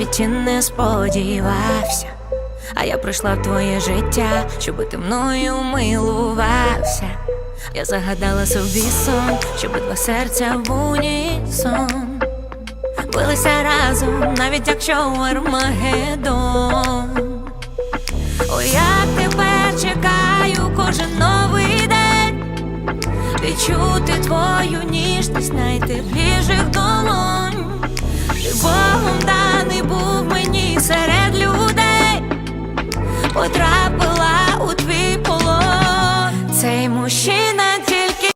і не сподівався. А я прийшла в твоє життя, щоби ти мною милувався. Я загадала собі сон, щоби два серця в унісон билися разом, навіть якщо Армагеддон. О, як тепер чекаю кожен новий день, відчути твою ніжність найтепліших долонь. потрапила у твій полон. Цей мужчина